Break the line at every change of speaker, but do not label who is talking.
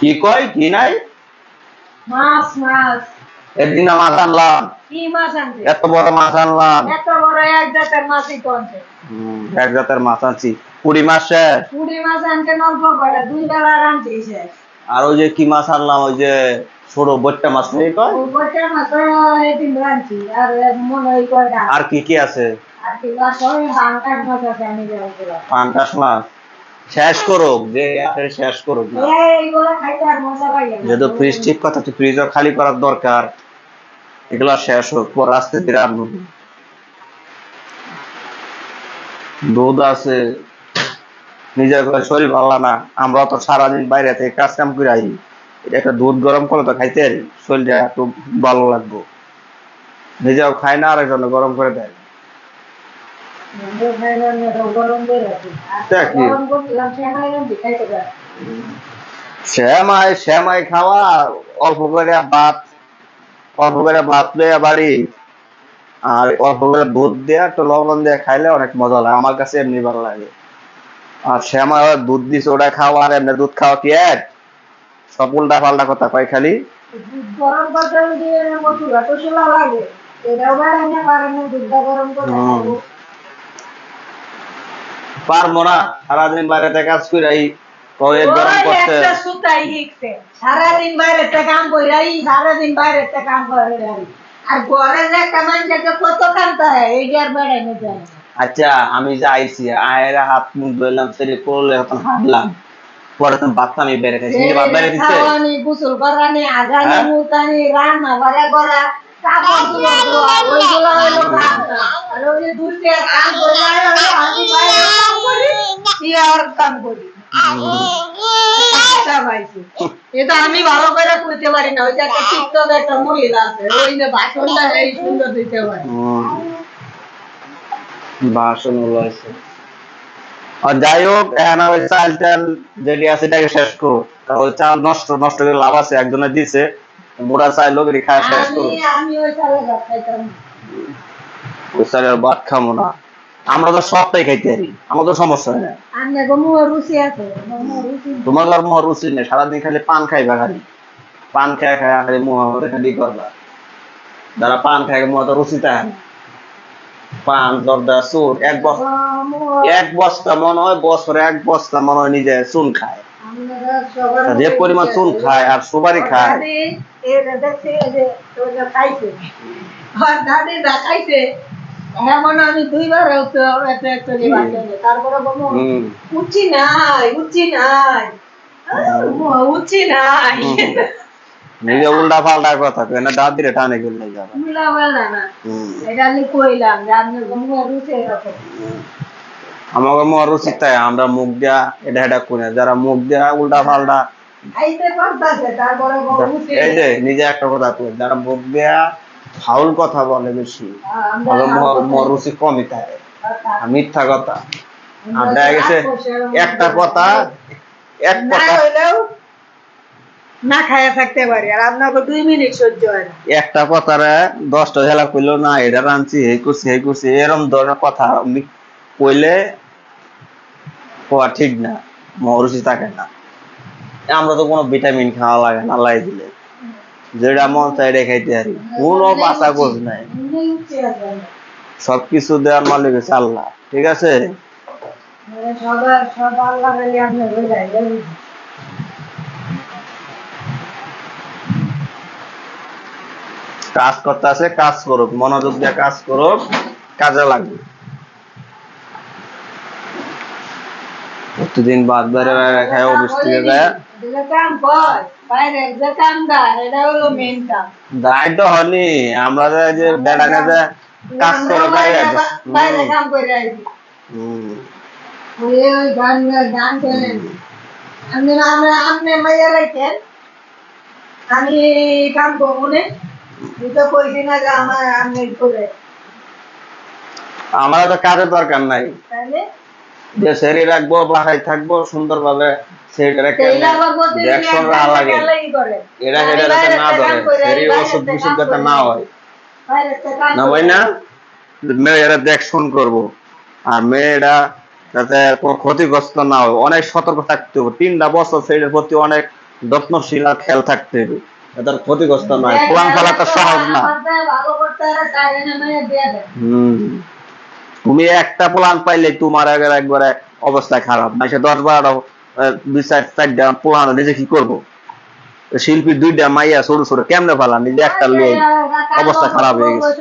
কি কয়? কি নাই?
মাছ মাছ।
একদিন মাছ আনলাম।
কি মাছ আনছে?
এত বড় মাছ আনলাম।
এত বড় এক জাতের মাছই তো আনছে।
হুম, এক জাতের মাছ আনছি। কুড়ি মাস শেষ?
পুরি মাছ আনতে অল্প করে দুই বেলা রাঁধছে শেষ।
আর ওই যে কি মাছ আনলাম ওই যে ছোট বট্টা মাছ নেই কয়?
বইটার মাছ এদিন রাঁধছি আর মনে হয় কয়টা?
আর কি কি আছে?
আর কি মাছ ওই বাংকার মাছ আছে আমি যাব
পাঙ্কাশ মাছ? শেষ করুক, যে শেষ করুক
আর।
যেহেতু ফ্রিজ ঠিক কথা ফ্রিজও খালি করার দরকার। এগুলো শেষ হোক, পর আস্তে দুধ আছে, নিজের শরীর ভালো না, আমরা তো সারাদিন বাইরে থেকে কাজ কাম করে আই। একটা দুধ গরম করে তো খাইতে শরীরটা একটু ভালো লাগবো। নিজেও খায় না আরেকজনে গরম করে দেয়। শ্যামাই শ্যামাই খাওয়া অল্প করে ভাত অল্প করে ভাত লইয়া বাড়ি। আর অল্প করে দুধ দেয়া একটু লবণ দিয়ে খাইলে অনেক মজা লাগে আমার কাছে এমনি ভালো লাগে। আর আবার দুধ দিছে ওটা খাওয়া আর এমনি দুধ খাওয়া কি এক? সব উল্টা পাল্টা কথা কয় খালি।
গরম করতে দিয়ে শোলা লাগে এটাও বেড়াই না দুধটা গরম করে।
পারব না সারাদিন বাইরেতে কাজ করে এই কয়ে গরম করতে
সুতাই শিখছে। সারাদিন বাইরে কাম করে আই সারাদিন বাইরে কাম করে আই আর ঘরে যে একটা মানুষকে কত কামতে হয় এই আর বেড়াই না যায়
আচ্ছা আমি যে আইছি আয়ের হাত মুখ ধরলাম সেরে করলে এখন হাঁটলাম পরে তো ভাত আমি বেড়ে খাইছি নিজে বেড়ে দিচ্ছে
খাওয়ানি, গোসল করানি, আগানি? মুতানি, রান্না বাড়া করা, কাপড় ধোয়া, ধোয়া, ওইগুলো হলো কাম। আর ওই যে দুধ করে আয়, ওই আমি বাইরে কাম করি, আর কাম করি। আচ্ছা এটা আমি ভালো করে কইতে পারি না ওই যে একটা টিকটক একটা মহিলা আছে ওই যে ভাষণটা এই সুন্দর দিতে পারে।
ভাষণ আর যাই হোক এখন ওই চাল টাল যেটি আছে এটাকে শেষ করো। ওই চাল নষ্ট নষ্ট করে লাভ আছে একজনে দিছে মোটা চাল লোক খায় শেষ করো।
ওই চালে ভাত খাইতাম।
ওই চালের ভাত খাব না। আমরা তো সবটাই খাইতে পারি আমার তো সমস্যা হয় না। তোমার আর মোহর রুচি নেই সারাদিন খালি পান খাইবা খালি। পান খায় খায় খালি মোহ খালি করবা যারা পান খায় মোহ তো রুচি থাকে পান জর্দা চুর এক বস্তা এক বস্তা মনে হয় বছরে এক বস্তা মনে হয় নিজে চুন খায়। যে পরিমাণ চুন খায় আর সুপারি খায়।
এমন আমি দুইবার তারপরে বলব উঠছি নাই উঠছি নাই। উঠছি নাই।
নিজে উল্টা পাল্টা কথা কয় দাঁত দিলে টানে গেলে যাবে।
উল্টা পাল্টা না। এটা আমি কইলাম যে রুচি
আমাকে আমরা মুখ দিয়া এটা এটা করি যারা মুখ দিয়া উল্টা পাল্টা এই যে নিজে একটা কথা কই যারা মুখ দিয়া ফাউল কথা বলে বেশি। মোহর কমই থাকে মিথ্যা কথা। দেখা গেছে একটা কথা এক কথা।
না খায়া থাকতে পারি আর আপনাকে দুই মিনিট সহ্য হয় না।
একটা কথারে দশটা ঝেলা কইলো না এটা রাঁধছি এই করছি এই করছি। এরকম ধরনের কথা কইলে হওয়া ঠিক না মহরুচি থাকে না। আমরা তো কোনো ভিটামিন খাওয়া লাগে না লাই দিলে। যেটা মন চাই এটা খাইতে পারি কোনো বাসা গোজ নাই। সবকিছু দেওয়ার মালিক হচ্ছে আল্লাহ, ঠিক আছে? কাজ করতে আছে কাজ করুক, মনোযোগ দিয়ে কাজ করুক, কাজে লাগবে। প্রতিদিন বাদ বাইরে খায়, অফিস থেকে যায়। দায়িত্ব আমরা যে যে বেড়ানে কাজ করে বাইরে
বাইরে কাম করে আইছি।
হুম।
ওই ওই গান গান করেন আমি আমরা আপনি মাইয়া রাখেন আমি কাম করব না। তুই তো কইছি না যে আমার করে।
আমার তো কাজের দরকার নাই।
তাহলে
যে শরীর রাখব বাসায় থাকব সুন্দরভাবে না লাগে। না ধরে। অসুখ বিসুখ যাতে না হয়। না। না। মেয়েরা দেখশন করব। আর মেয়েরা যাতে কোনো ক্ষতিগ্রস্ত না হয়। অনেক সতর্ক থাকতে হবে। তিনটা বছর শরীরের প্রতি অনেক যত্নশীল আর খেয়াল থাকতে হবে। এদের ক্ষতিগ্রস্ত নয় কোরআন তো সহজ না। হম। তুমি একটা প্লান পাইলে তোমার আগের একবারে অবস্থা খারাপ। না সে দশ বারোটা দুই চার চারটা প্লান নিজে কি করব। শিল্পী দুইটা মাইয়া ছোট ছোট কেমনে পালা নিজে একটা লোক অবস্থা খারাপ হয়ে গেছে।